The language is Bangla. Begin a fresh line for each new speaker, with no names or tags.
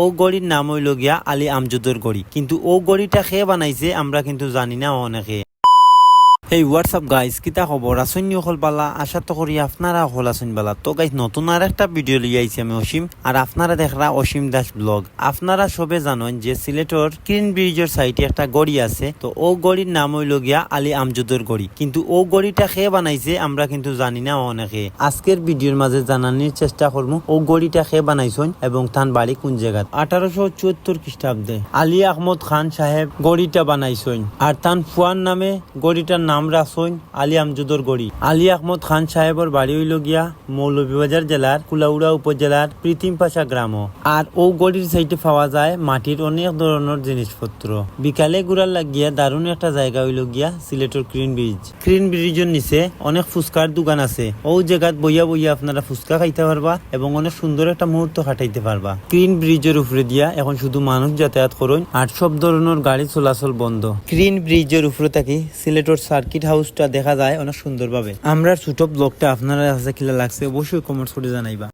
ও গড়ির নাম হইল গিয়া আলী আমজুদর গড়ি। কিন্তু ও গড়িটা খেয়ে বানাইছে, আমরা কিন্তু জানি না অনেকে এই হোয়াটসঅ্যাপ গাইস কিতা খবর আসন্য হল বালা আশা তো করি আপনারা হল আসেন বালা তো গাইস নতুন আর একটা ভিডিও লিয়ে আইছি আমি অসীম। আর আপনারা দেখরা অসীম দাস ব্লগ আপনারা সবে জানেন যে সিলেটর ক্রিন ব্রিজের সাইডে একটা গড়ি আছে। তো, ও গড়ির নাম হইল গিয়া আলী আমজুদর গড়ি। কিন্তু ও গড়িটা খেয়ে বানাইছে আমরা কিন্তু জানি না অনেকে। আজকের ভিডিওর মাঝে জানানোর চেষ্টা করব ও গড়িটা খেয়ে বানাইছেন এবং তান বাড়ি কোন জায়গা আঠারোশো চুয়াত্তর খ্রিস্টাব্দে আলী আহমদ খান সাহেব গড়িটা বানাইছেন। আর তান ফুয়ার নামে গড়িটার নাম রাখছেন আলী আমজুদর গড়ি। আলী আহমদ খান সাহেবের বাড়ি হইল গিয়া মৌলভীবাজার জেলার কুলাউড়া উপজেলার প্রীতিমপাশা গ্রাম। আর ও গড়ির সাইডে পাওয়া যায় মাটির অনেক ধরনের জিনিসপত্র। বিকালে ঘুরার লাগিয়া দারুণ একটা জায়গা হইল গিয়া সিলেটের ক্রিন ব্রিজ। ক্রিন ব্রিজের নিচে অনেক ফুচকার দোকান আছে। ও জায়গাত বইয়া বইয়া আপনারা ফুচকা খাইতে পারবা এবং অনেক সুন্দর একটা মুহূর্ত কাটাইতে পারবা। ক্রিন ব্রিজের উপরে দিয়া এখন শুধু মানুষ যাতায়াত করুন আর সব ধরনের গাড়ি চলাচল বন্ধ। ক্রিন ব্রিজের উপরে থাকি সিলেটের সার্কিট হাউসটা দেখা যায় অনেক সুন্দরভাবে। আমরা ছোট ব্লগটা আপনারা আছে কিলা লাগছে, অবশ্যই কমেন্টস করে জানাইবা।